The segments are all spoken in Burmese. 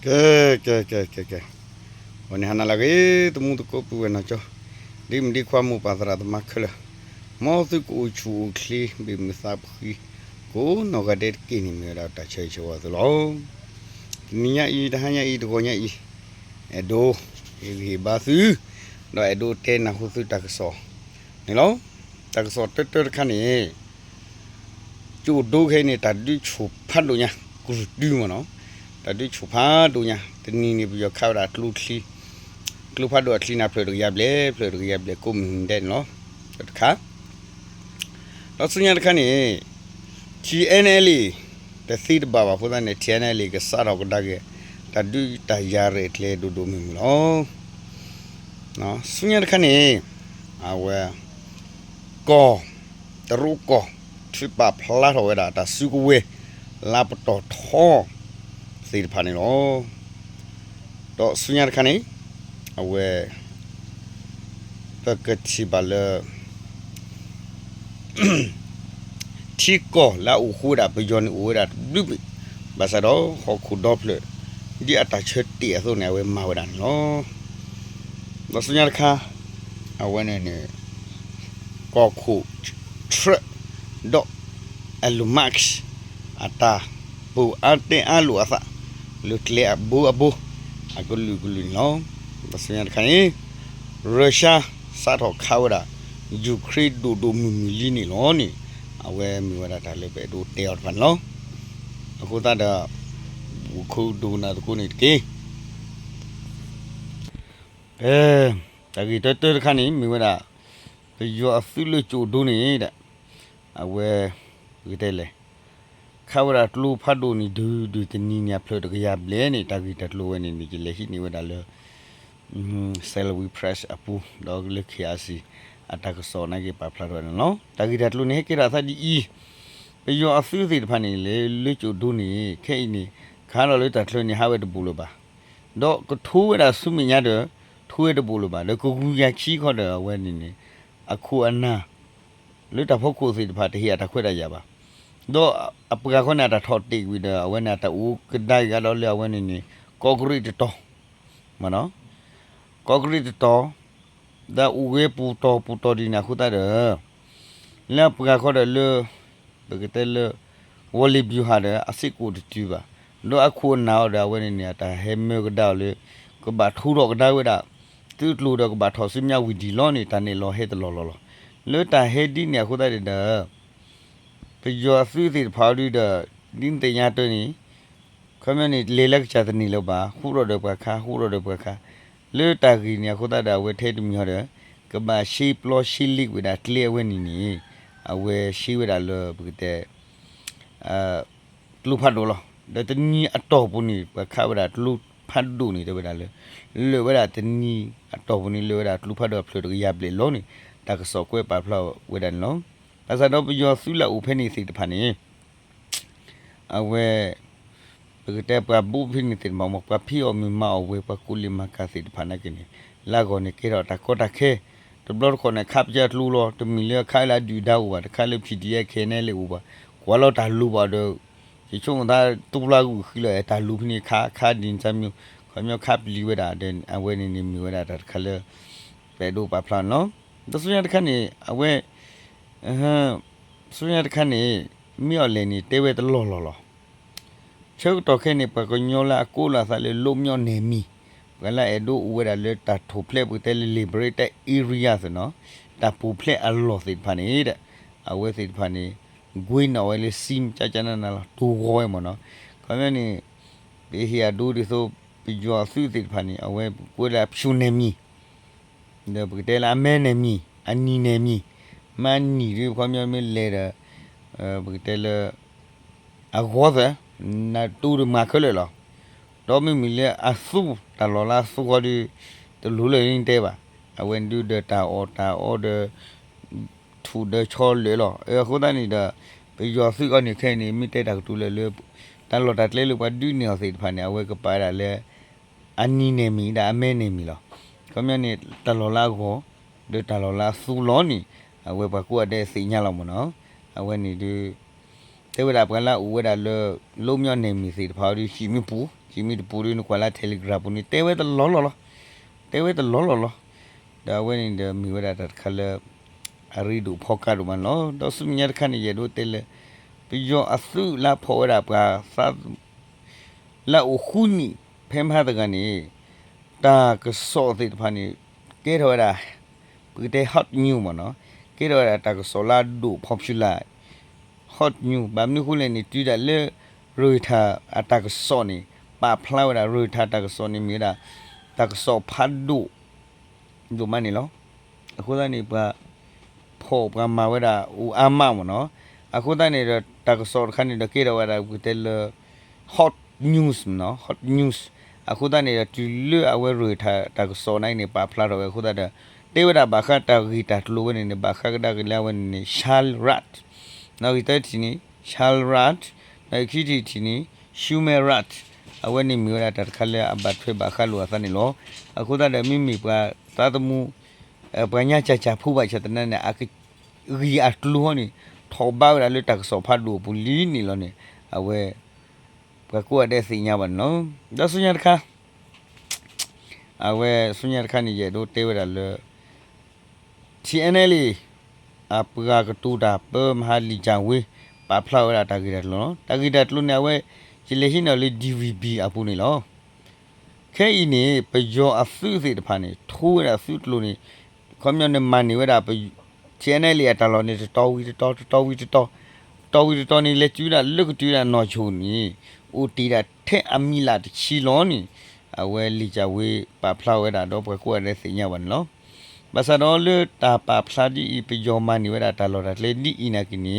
Ke ke ke ke ke. Wani hana lagi temu tu kopu wena cho. Di mdi kwa mu pasra tu makhle. Mo tu ku chu kli bi misap khi. Ko no ga det ki ni mera ta che che wa lo. Niya i da hanya i ko nya i. Edo i bi basu. No edo te na hu tu ta so. Ni lo. Ta so te te kha ni. Chu do khe ni ta di chu phat lo nya. Ku du ma no. တော့အဒိုတဲနာဟုစုတကဆောနေလောတကဆောတက်တက်ခဏနေကျိုဒိုခဲနေတာဒီချူဖတ်လို့ညာကူဒီမနော်တဒီချူဖတ်လို့ညာတနီနေပြီးခါတာကလူခလီကလူဖတ်တော့ခလီနာဖလို့ရပလေဖလို့ရပလေကုမ်တဲ့နော်တခါတော့စညာတခါနေ GNL တသိတဘာဘာဖုဒန်နဲ့ TNL ကစားတော့ကဒါကတဒူတရရဲကလေဒူဒူမီမလောနော်ဆုညာခနဲ့အဝဲကောတရုကောထရပဖလာတော့ဝဲတာတဆုကဝဲလာပတော်ထော လေဖာနေလောတော့ဆုညာခါနေအဝဲပကတိဘလတီကောလာဥခုဒါပဂျွန်ဥဒါဘလူဘာသာတော့ဟခုဒေါပလဒီအတချက်တီအစုံနေဝဲမဝဒန်လောတော့ဆုညာခါအဝဲနေနေကောခုထရဒေါအလူမတ်အတာပူအတေအလူအသာ လူကလေဘူအဘူအကလူကလူနော်တော့စညာခါနေရုရှားစားတော့ခါဝဒါယူကရိဒိုဒိုမီမီလီနီလောနီအဝဲမြဝရတာလည်းပဲတို့တေော်ဖန်လောအခုတတ်တော့ခုဒူနာတခုနေတကေအဲတကီတတခဏိမြဝရယောအဖိလချိုဒူနေတဲ့အဝဲဒီတဲလေ ခါဝရတလူဖတ်ဒူနီဒူဒူတနီညာဖလို့တကရဘလဲနေတကီတလူဝဲနေနေလေဟိနေဝဒါလေอืม cell we press apu dog le khiasi attack so na ke pa phla ro no ta gi dat lu ne ke ra sa di i pe yo a fiu si de phan ni le le chu du ni khe i ni kha lo le ta thlo ni ha we de bu lo ba do ko thu we da su mi nya de thu we de bu lo ba le ko gu ya chi kho de we ni ni a khu ana le ta phok khu si de pha de hi ya ta khwe da ya ba do a pa kho na ta tho ti wi de we na ta u ka dai ga lo le we ni ni concrete to ma no concrete to ဒါဥဝေပူတော်ပူတော်ဒီနာခုတာတယ်လဲပကခေါ်တယ်လေဘကတဲ့လေဝလီဘယူဟာတယ်အစစ်ကိုတူပါတော့အခုနောက်ဒါဝဲနေနေတာဟဲမေကဒါလေကဘာထူတော့ကဒါဝဲတာတူလူတော့ကဘာထော်စမြဝီဒီလောနေတန်နေလောဟဲတလောလောလောလေတာဟဲဒီနေခုတာတယ်ဒါပယောအစုစီဖာလူဒါဒင်းတ ညာတနီခမနေလေလက်ချတဲ့နေလောပါခုတော့တော့ပခါခုတော့တော့ပခါ le ta gi nya kho ta da we the tu myo de ka ba shi plo shi lik we da clear we ni ni a we shi we da lo bu te a lu phat do lo da te ni a to pu ni ba kha we da lu phat du ni de we da le le we da te ni a to pu ni le we da lu phat do phlo do ya ple lo ni ta ka so kwe pa phlo we da no ta sa do pu yo su la u phe ni si de pha ni a we ပကတဲ့ပဘူဖိနေတယ်မမပဖီအမီမအဝေပကူလီမကစီဖာနာကိနေလာကောနေကေတော့တကောတခဲတဘလခေါနေခပ်ကြလူလောတမီလခိုင်လာဒူဒါဝါတခါလေဖီဒီယခဲနေလေဥပါကွာလောတာလူပါတော့ဒီချုံဒါတူလာကူခီလေတာလူဖိနေခါခါဒင်ချမျိုးခမျိုးခပ်လီဝဒါတဲ့အဝဲနေနေမီဝဒါတခါလေပဲဒိုပါဖလာနော်တဆွရတခါနေအဝဲ အဟမ်ဆွရတခါနေမြော်လေနေတဲဝဲတလောလောလော chau to khe ne pa ko nyola ko la sa le lo myo ne mi wala e do u da le ta tho ple bu te le liberate area so no ta pu ple a lo se pha ne da a we se pha ne gui na we le sim cha cha na na la tu go mo no ko me ni be hi a do di so pi jo su se pha ne a we ko la phu ne mi de bu te la me ne mi ani ne mi man ni ri ko myo me le da bu te le a go da နာတူရမခလေလောတော့မီမီလေအဆူတလောလာဆူကဒီတလူလေရင်တဲပါအဝင်ဒူဒတာအော်တာအော်ဒထူဒချောလေလောအဲခုဒနီဒါပေယောဖိကနေခဲနေမိတဲတာတူလေလေတလောတာလေလို့ပါဒူနေအောင်စိတ်ဖာနေအဝဲကပါတာလေအနီနေမီဒါအမဲနေမီလောကမြနေတလောလာကိုဒတလောလာဆူလောနီအ ဝဲပါကူအတဲ့စိညာလောမနော်အဝဲနေဒီ te wera pala u wera lo lo myo ne mi si tpha ri shi mi pu jimmy de puri no kwala telegraph ni tewe de lo lo lo tewe de lo lo lo da when in the mi wada that color ari du phoka du man no do su nyar khan ye do tele pi yo asu la pho da pa sa la u khuni phem ha da ni ta ka so ti pha ni ke ro da pi te hot new mo no ke ro da ta ka so la du popular hot new ba mi khu le ni tu da le ro tha atak so ni pa phla da ro tha ta ka so ni mi da ta ka so pha du du man ni lo အခုတည်းနေပါဖို့ပမာဝဒါဦးအမမနော်အခုတည်းနေတော့တကစောခဏနေတော့ကေတော့ဝဒါကူတယ် hot news နော် hot news အခုတည်းနေတော့တူလအဝဲရထားတကစောနိုင်နေပါဖလာတော့အခုတည်း တေဝဒါဘာခတာဂီတာလူဝင်နေဘာခကဒါကလဝင်နေ shall rat နောက်ဒီတဲ့တီနီ shall rat နောက်ခီတီတီနီ shumer rat အဝဲနေမျိုးရတာခလဲအဘတ်ဖေဘာခလူအသနေလောအခုတည်းမိမိပါသာသမူပညာချာချာဖူပါချက်တနဲ့အကရီအတလူဟနီထောဘာရလေတက်ဆောဖတ်လူပူလီနီလောနေအဝဲပကူအတဲ့စညာဘနော်ဒါစညာတခါအဝဲစညာတခါနေရတို့တေဝရလေ TNL အပကကတူတာပမဟာလီချံဝေးပါဖလာဝရတာကြီးတယ်လောတာကြီးတယ်လူနေဝဲဂျီလေရှိနော်လေ DVB အပူနေလောခဲဤနေပယောအစုစီတဖာနေထိုးရစုတလူနေခွန်မြနေမန်နေဝဒါပချဲနယ်လီတလောနေတော်ဝီတော်တော်ဝီတော်တော်ဝီတော်နေလေကျူးတာလွတ်ကျူးတာနော်ချုံနီဦးတီတာထဲအမီလာတချီလောနီအဝဲလီချဝေးပါဖလာဝဲတာတော့ဘကွက်ရဲစညာဝန်လော ဘာသာတော်လေတာပါဖလာဒီပယောမန်နေဝဒါတလောတာလေနီအီနာကီနီ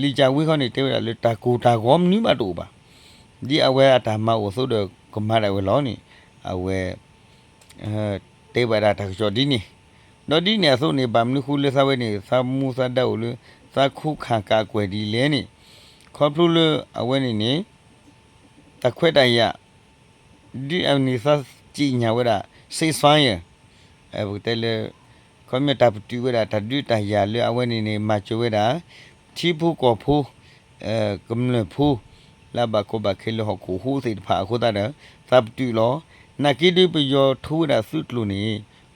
လီချဝေးခေါနေတဲဝဒါလေတာကိုတာကောမနီမတူပါဒီအဝဲအတာမဝဆိုတော့ကမရဝဲလောနီအဝဲအဲတေဝဒါတာကျော်ဒီနီတော့ဒီနေဆိုနေပါမလူခုလက်ဆဝဲနေသာမူစတဲ့ကိုလေသာခုခံကာကွယ်ဒီလဲနေခေါပလူလအဝဲနေနေတခွဲတိုင်ရဒီအနိသကြည်ညာဝရစိတ်ဆွမ်းရ အဲဘုတဲလေခေါမြတာပတူဝရတဒုတရလေအဝဲနေနေမချဝဲတာချီဖူကောဖူအဲကမ္လဖူလာဘကိုဘခဲလဟကူဟူစိတ်ဖာခုတာတဲ့သပ်တူလောနကိတိပယောထူရသုတလူနေ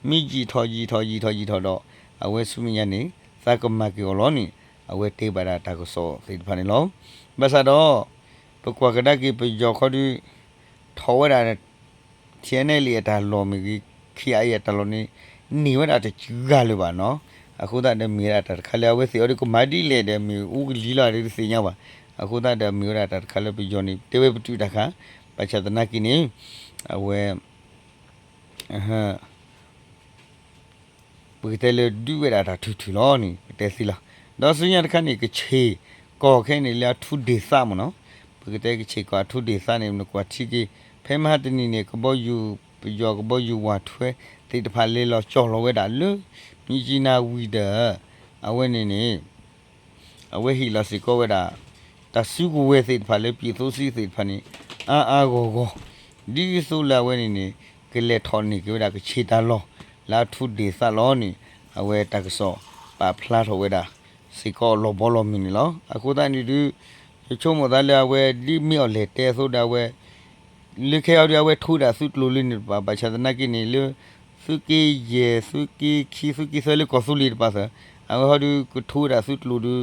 မိကြီးထောကြီးထောကြီးထောကြီးထောတော့အဝဲဆုမညနေသကမကေလောနီအဝဲတေးပါတာတကဆောစိတ်ဖာနေလောဘဆာတော့ပကွာကဒကိပယောခဒီထောဝရတဲ့ချဲနေလီတာလောမီ ခီအယတလောနီနေဝရတဲ့ကျူးကလို့ပါနော်အခုတည်းမြေရတာခလျာဝဲစီအော်ဒီကိုမတီလေတဲ့မြေဦးလီလာလေးစီညပါအခုတည်းမြေရတာခလျာပီယောနီတေဝပတူတခါပချဒနာကိနေအဝဲအဟပကတဲ့လေဒူဝရတာထူထူလောနီတဲစီလာတော့စညာတခဏနေကချေကောခဲနေလာထူဒေသမနော်ပကတဲ့ကချေကွာထူဒေသနေမကွာချီကြီးဖဲမဟာတနီနေကဘောယူ ပယောကဘောယူဝါထွဲတိတဖာလေးလောချော်လောဝဲတာလူမြကြီးနာဝီဒအဝဲနေနေအဝဲဟီလာစီကောဝဲတာတဆူကိုဝဲစိတ်ဖာလေးပြည်သိုးစီစိတ်ဖာနေအာအာကိုကိုဒီဆိုလာဝဲနေနေကလေထော်နေကြတာကချေတာလောလာထုဒီဆလောနီအဝဲတကဆောပါဖလာထဝဲတာစီကောလောဘောလောမီနီလောအခုတန်ဒီဒီချုံမသားလဝဲဒီမြော်လေတဲဆိုတာဝဲ လေခဲရဝဲထူတာစုတလူလင်းပါဘာချဒနာကိနီလေစုကီယေစုကီခီစုကီဆလေကောဆူလီပါဆာအဝဟဒူကထူတာစုတလူဒူ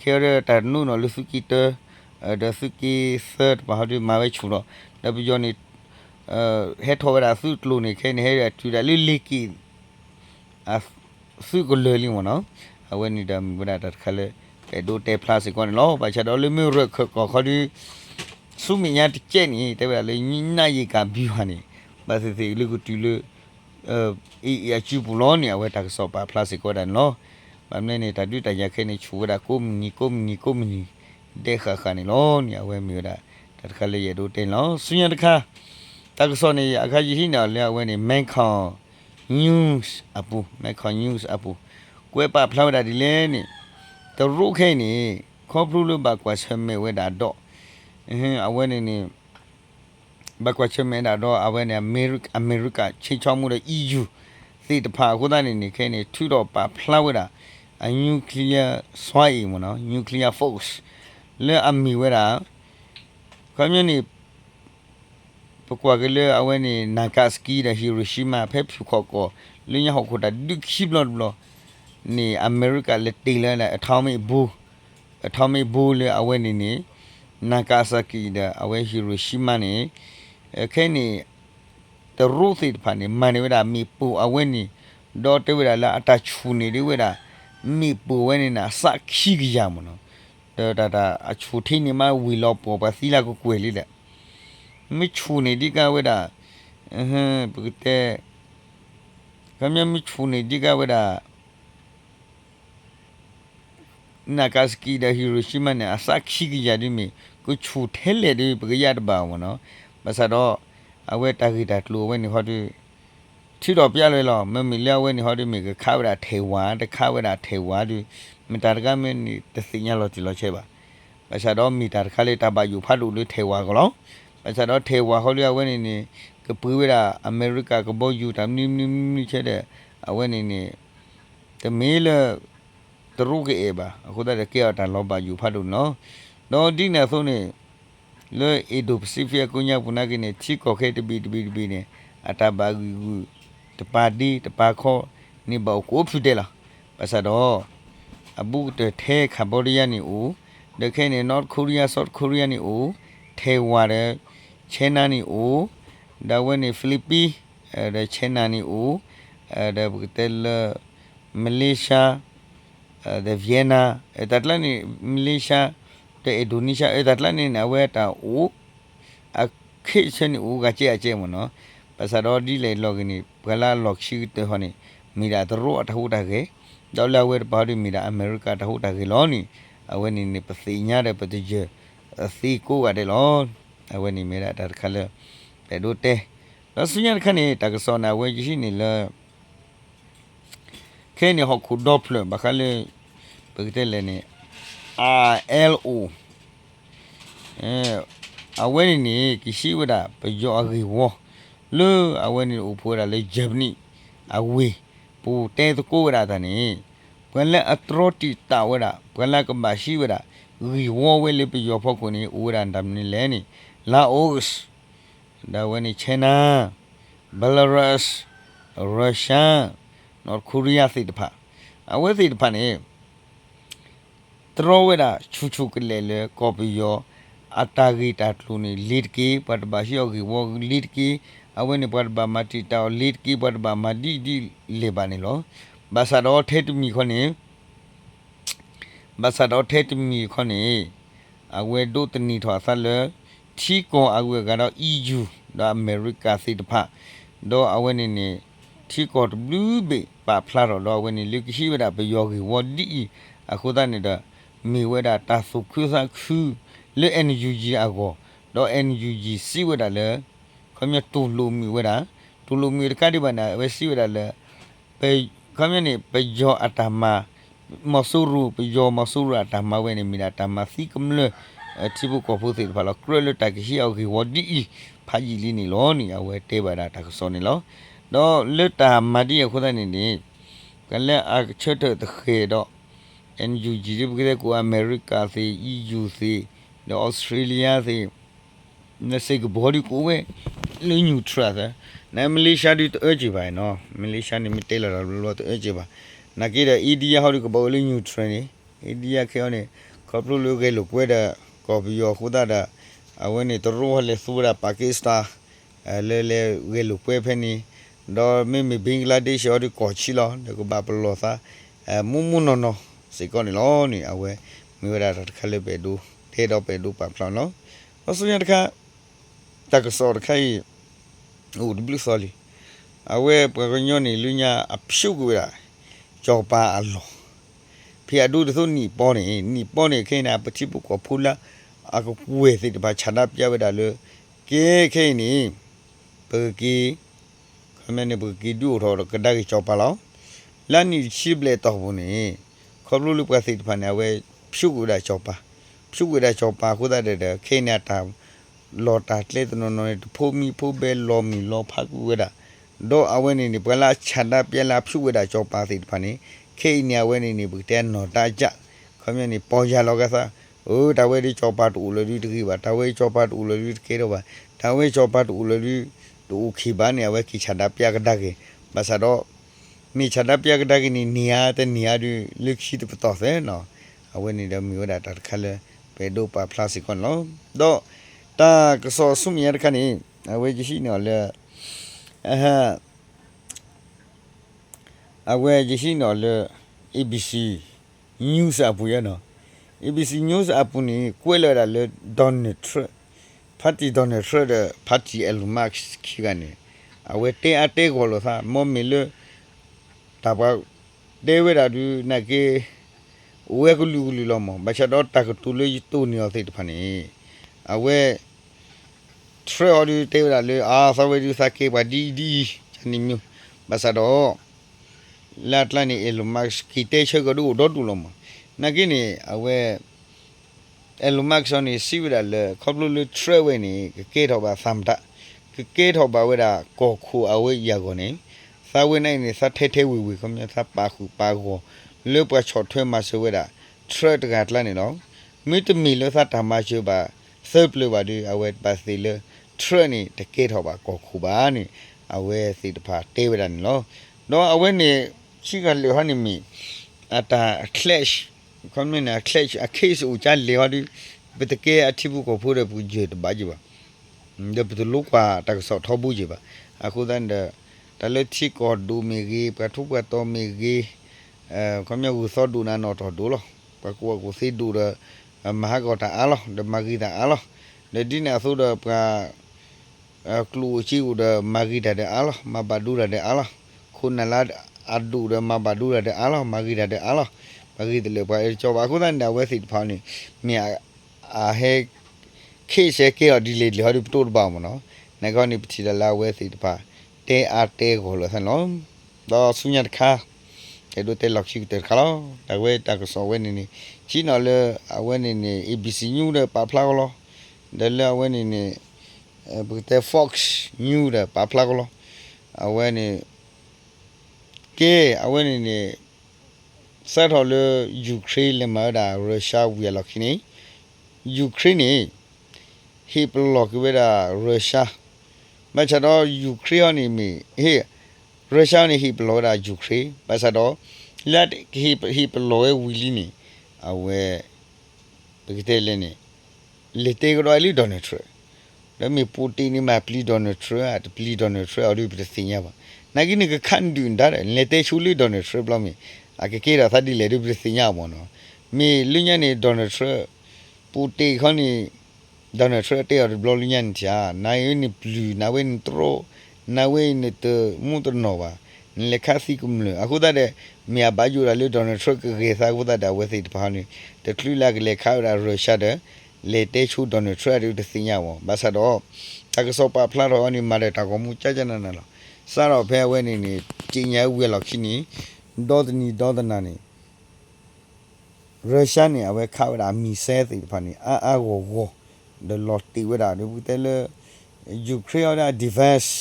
ခဲရတာနုနော်လူစုကီတဒစုကီဆတ်ဘာဒူမာဝဲချူတော့ဒါပြကြောနီအဲဟက်ထော်ရာစုတလူနေခဲနေဟဲရထူတာလီလီကီ as su ko le li mo no awe ni da mi bada ta khale e do te plus ko no ba cha do le mi ro ko ko di su mi nya ti che ni te ba le ni na yi ka bi ha ni ba se se le ko tu le e e a chu bu lo ni awe ta so ba plus ko da no ba mne ni ta du ta ya khe ni chu da ko mi ko mi ko mi de kha kha ni lo ni awe mi da ta khale ye do te lo su nya ta kha ta so ni akha ji hi na le awe ni men khang news အပူမဲခေါ် news အပူကွဲပါဖလောက်တာဒီလဲနေတရုခဲနေခေါပလူလဘကွာချမဲဝဲတာတော့ အဟင်းအဝဲနေနေဘကွာချမဲတာတော့အဝဲနေအမေရိကအမေရိကချိချောင်းမှုတဲ့ EU သိတဖာခုသားနေနေခဲနေထူတော့ပါဖလောက်ဝဲတာအနျူကလ িয়ার စွိုင်းမနော် nuclear force လဲအမီဝဲတာကွန်မြူနီပကွာကလေးအဝဲနေနာဂါစကီဒါဟီရိုရှီမာဖက်ဖြူခေါ်ကောလင်းရဟောက်ခတာဒုခိဘလဘလနေအမေရိကလက်တေးလာအထောင်းမေဘူအထောင်းမေဘူလေအဝဲနေနေ နာဂါဆာကီဒါအဝဲဟီရိုရှီမာနေခဲနေတရုသစ်ဖာနေမန်နေဝဒမီပူအဝဲနေဒေါ်တေဝဒလာအတချူနေဒီဝဒမီပူဝဲနေနာစခိကရမနော်ဒါဒါအချူထင်းနေမဝီလောပေါ်ပါစီလာကိုကွယ်လေးတဲ့ mi chune di ka weda eh bukte kamya mi chune di ka weda Nagasaki da Hiroshima ne asaki gi yadi me ku chu thele de bge yad ba wo no ba sa do awe ta gi da tlo we ni ho de ထိတော့ပြလဲလောမမီလျဝဲနေဟောဒီမီကခါဝရထေဝါတခါဝရထေဝါဒီမတာကမင်းတသိညာလောတီလောချေပါဘာသာတော့မီတာခါလေတပါယူဖတ်လို့လေထေဝါကလောဘာသာတော့ထေဝါဟောလျဝဲနေနေကပူဝရအမေရိကကဘောယူတမ်နီနီနီချဲတဲ့အဝဲနေနေတမီလတရုကေဘာအခုတည်းကေအတန်လောပါယူဖတ်လို့နော် တော့ဒီနေဆုံးနေလေအီဒိုပစီဖီယာကုညာပုနာကနေချီကောခဲတပီတပီတပီနေအတဘာဂူတပါဒီတပါခောနေဘောကိုဖြူတယ်လားပါစတော့အဘူတထဲကမ္ဘောဒီးယားနေဦးဒခဲနေ North Korea South Korea နေဦးထဲဝါတဲ့ China နေဦးဒါဝဲနေဖိလစ်ပီအဲချင်နာနေဦးအဲဒါဘကတယ်မလေးရှားအဲဗီယက်နာအဲတတ်လနေမလေးရှား တဲ့အင်ဒိုနီးရှားအဲတတ်လနေနဝဲတာဦးအခစ်ချင်ဦးကကြည့်အကျဲမနော်ပစတော်ဒီလေလောကနီဘလာလော့ရှိတဲ့ဟောနေမိတာတို့အထူတာကေဒေါ်လာဝဲပါဒီမိတာအမေရိကတဟုတ်တာကေလောနီအဝဲနေနေပစီညာတဲ့ပတိကျအစီကိုရတယ်လောအဝဲနေမိတာတခါလဲပဲတို့တဲလောစညာခနဲ့တကစောနာဝဲရှိနေလဲခဲနေဟောခုဒေါပလဘခါလေပကတဲ့လဲနေ RLO အဲအဝဲနေနေကိရှိဝဒပယောအဂေဝလေအဝဲနေဥဖိုးရလေဂျပနီအဝေပူတဲတကိုရတာနေဘွယ်လက်အထရတီတာဝရဘွယ်လက်ကမရှိဝရဂီဝဝဲလေပယောဖောက်ကိုနေဥရန်တမ်နေလဲနေလာအိုဂစ်ဒါဝဲနေချိနာဘယ်လာရုစ်ရုရှားနော်ကိုရီးယားစိတ်တဖအဝဲစိတ်တဖနေ တရောဝဲတာချူချူကလေလေကော်ပီယောအတာဂီတာတလူနေလစ်ကီပတ်ပါရှိယောဂီဝလစ်ကီအဝဲနေပတ်ပါမတီတောလစ်ကီပတ်ပါမဒီဒီလေပါနေလောဘာသာတော့ထဲတမီခေါနေဘာသာတော့ထဲတမီခေါနေအဝဲဒုတနီထွာဆက်လေချီကွန်အဝဲကတော့ EU ဒါအမေရိကစိတဖတော့အဝဲနေနေချီကော့ဘလူးဘေပါဖလာတော့အဝဲနေလူကရှိဝဒဘယောဂီဝဒီအခုတနေတာ မေဝဒတာဆုခုစခုလေ NUG အကောတော့ NUG စီဝဒလေခမတူလူမီဝဒတူလူမီတကတိဘနာဝစီဝဒလေပေခမနေပယောအတမမဆူရူပယောမဆူရအတမဝဲနေမီတာတမစီကမလေတိဘကိုဖို့စီဖလာကရလတကရှိအောက်ဝဒီဖာကြီးလီနေလောနေအဝဲတေးပါတာတကစောနေလောတော့လွတ်တာမတိရခုဒနေနေကလည်းအချက်တဲ့ခေတော့ NUG ဒီဘကကိုအမေရိကစီ EU စီတော့ Australia စီနစိကဘော်ဒီကိုပဲလင်းယူထရတာနာမလေးရှားဒီတော့ကြည့်ပါနော်မလေးရှားနေမတဲလာတော့လို့တော့ကြည့်ပါနာကိတဲ့ EDA ဟောဒီကဘော်လင်းယူထရနေ EDA ခေနေကော်ပလိုလိုကဲလို့ကွဲတဲ့ကော်ပီယောခုဒါတာအဝနေတရောဟလေဆူရာပါကစ္စတန်အဲလေလေဝဲလို့ကွဲဖဲနေတော့မိမိဘင်္ဂလားဒေ့ရှ်ဟောဒီကောချီလောဒီကဘာပလောသာအဲမူမူနော်နော် စေကောနေလောနေအဝဲမိဝရတာခလေးပဲဒူထဲတော့ပဲဒူပါဖလောင်းနော်အစရတခါတကစောတခိုင်ဟိုဒီဘလူဆော်လီအဝဲပကညောနေလူညာအဖြုတ်ကွေတာကြောပါအလောဖီအဒူတသုနီပေါ်နေနီပေါ်နေခိနာပတိပုကဖူလာအကပွေစိတပါခြာနာပြဝတာလေကဲခိနေပကီခမနေပကီဒူထောကဒါကကြောပါလောလန်နီရှိဘလေတော့ဘူးနေ ခေါပလူလူပစိတဖာနေဝဲဖြုတ်ကွေတာကြောပါဖြုတ်ကွေတာကြောပါခုတဲ့တဲ့ခိနေတာလော်တာတလေတနော်နော်ဖိုးမီဖိုးဘဲလော်မီလော်ဖတ်ကွေတာတော့အဝဲနေနေပလာခြာနာပြလာဖြုတ်ကွေတာကြောပါစိတဖာနေခိနေဝဲနေနေဘူးတဲ့နော်တာကြခမနေပေါ်ရလောကစားအိုးတဝဲဒီချောပါတူလို့ဒီတကြီးပါတဝဲချောပါတူလို့ဒီတကြီးတော့ပါဒါဝဲချောပတ်တူလလူတူခိဘာနေဝဲခိချဒါပြကဒါကေဘာသာတော့ မိချဒါပြကဒါကေနီနီယာတဲ့နီယာဒီလက်ရှိတပတော့ဆဲနော်အဝဲနေတယ်မြို့ဒါတခါလဲပေဒိုပါပလတ်စကွန်လောတော့တာကစောဆုမရခနီအဝဲကြီးရှိနော်လေအဟအဝဲကြီးရှိနော်လေ ABC news အပူရနော် ABC news အပူနီကွဲလာတယ်လေ Donald Trump ဖတ်တီ Donald Trump တဲ့ဖတ်တီ Elon Musk ခိကနေအဝဲတဲအတဲကိုလို့သာမောမီလေ တပါဒေဝရာဒူနကေဝဲကလူလူလောမဘာချတော့တကတူလေတူနီယောသိတဖာနေအဝဲ Trump အဒီတေဝရာလေအာသဝဲဒီစကေဘာဒီဒီချနီမျိုးဘာသာတော့လာတလနီ Elon Musk ခိတေချေကဒူဒတ်တူလောမနကိနေအဝဲ Elon Musk နေစီဝရလေခေါပလူလူထရဝဲနေကေတော့ပါသမ်တာကေတော့ပါဝဲတာ ကိုခုအဝဲရကောနေသာဝဲနိုင်နေသထဲထဲဝီဝီခမသပါခုပါကိုလေပချော့ထွဲမှာဆိုဝဲတာထရတကတ်လာနေနော်မိတမီလေသတာမရှိပါဆပ်လေပါဒီအဝဲပါစီလေထရနေတကေတော့ပါကိုခုပါနေအဝဲစီတဖာတေးဝဲတာနော်တော့အဝဲနေရှိကလေဟန်နေမီအတာ clash ခွန်မင်း clash a case ဦးချလေဟောဒီဘတကေအတိဘူးကိုဖိုးရပူကျေတပါကြပါဒဘတလုကွာတကဆောက်ထောဘူးကြပါအခုတန်းတ တလက်ချီကောဒူမီဂီပထုပတော်မီဂီအဲခွန်မြူသောဒူနာနော်တော်ဒူလောပကောကိုစီဒူရမဟာကောတာအလောဒမဂီတာအလောဒဒီနာဆိုဒပကလူချီဦးဒမဂီတာတဲ့အလောမဘဒူရတဲ့အလောခုနလာအဒူရမဘဒူရတဲ့အလောမဂီတာတဲ့အလော bagi tele pa er choba ko dan da we sit pha ni mi a a he ke she ke o di le le ho di to ba mo no na ko ni pthi da la we sit pa te a te ko lo san no do su nya kha ke do te lok chi te kha lo da we ta ko so we ni ni chi no le a we ni ni abc new de pa phla ko lo de le a we ni ni bu te fox new de pa phla ko lo a we ni ke a we ni ni ဆက်တော်လေယူကရိန်းလမဒါရုရှားဝီလောက်ခိနေယူကရိန်းနေဟိပလောကဝေဒါရုရှားမချတော့ယူကရိန်းနေမီဟေရုရှားနေဟိပလောဒါယူကရိန်းမချတော့လက်ဟိဟိပလောဝီလီနေအဝဲပကတဲ့လည်းနေလေတေဂရို လီဒေါ်နယ်ထရဒါမီပူတင်နီမပလီဒေါ်နယ်ထရတ်ပလီဒေါ်နယ်ထရအော်ဒီပစင်ရပါနာဂိနေကခန်ဒွန်ဒါလေတေချူလီဒေါ်နယ်ထရဘလမီ ake ra thadi le ru sinya mo no mi lunya ni donald trump pu te khani donald trump te or blo lunya ni cha na yi ni blue na we ni tro na we ni te mu to no ba le khasi kum le aku da de mi ba ju ra le donald trump ke sa ku da da we si pa ni te tlu la ke le kha ra ro sha de le te chu donald trump ru de sinya mo ba sa do ta ke so pa phla ro ni ma de ta ko mu cha cha na na lo sa ro phe we ni ni ji nya we lo khi ni ဒေါ်ဒနီဒေါ်ဒနာနေရုရှားနေအဝဲခါဝတာမီဆဲသိဖာနေအာအာကိုကိုဒလော်တီဝ တာဒီဘူးတဲလေယူကရိန်းရဒီဗက်စ်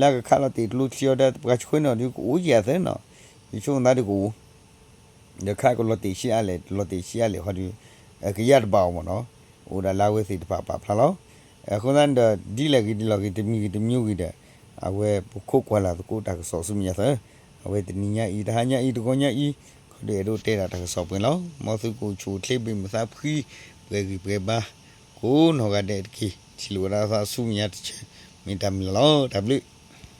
လာကခါလတီလူချီရတဲ့ပကချွေးနော်ဒီကိုဦးရတဲ့နော်ဒီချုံသားဒီကိုဒီခါကိုလော်တီရှိရလေလော်တီရှိရလေဟောဒီကရတ်ဘောင်းမနော်ဟိုဒါလာဝဲစီတပါပါဖလာလောအခုနန်ဒီလေဒီလော်ကီတမီတမျိုးကြီးတဲ့အဝဲခုတ်ခွာလာကိုတာဆောဆုမြတ်ဆဲအဝဲတနီညာဤတဟာညာဤတကောညာဤခဒေတို့တဲတာတကဆောပွင်လောမောစုကိုချူထလိပိမသာဖီဘယ်ကြီးဘယ်ပါ ကိုနော်ကတဲ့ကီချီလိုရာသာဆုမြတ်ချေမင်တမ်လော W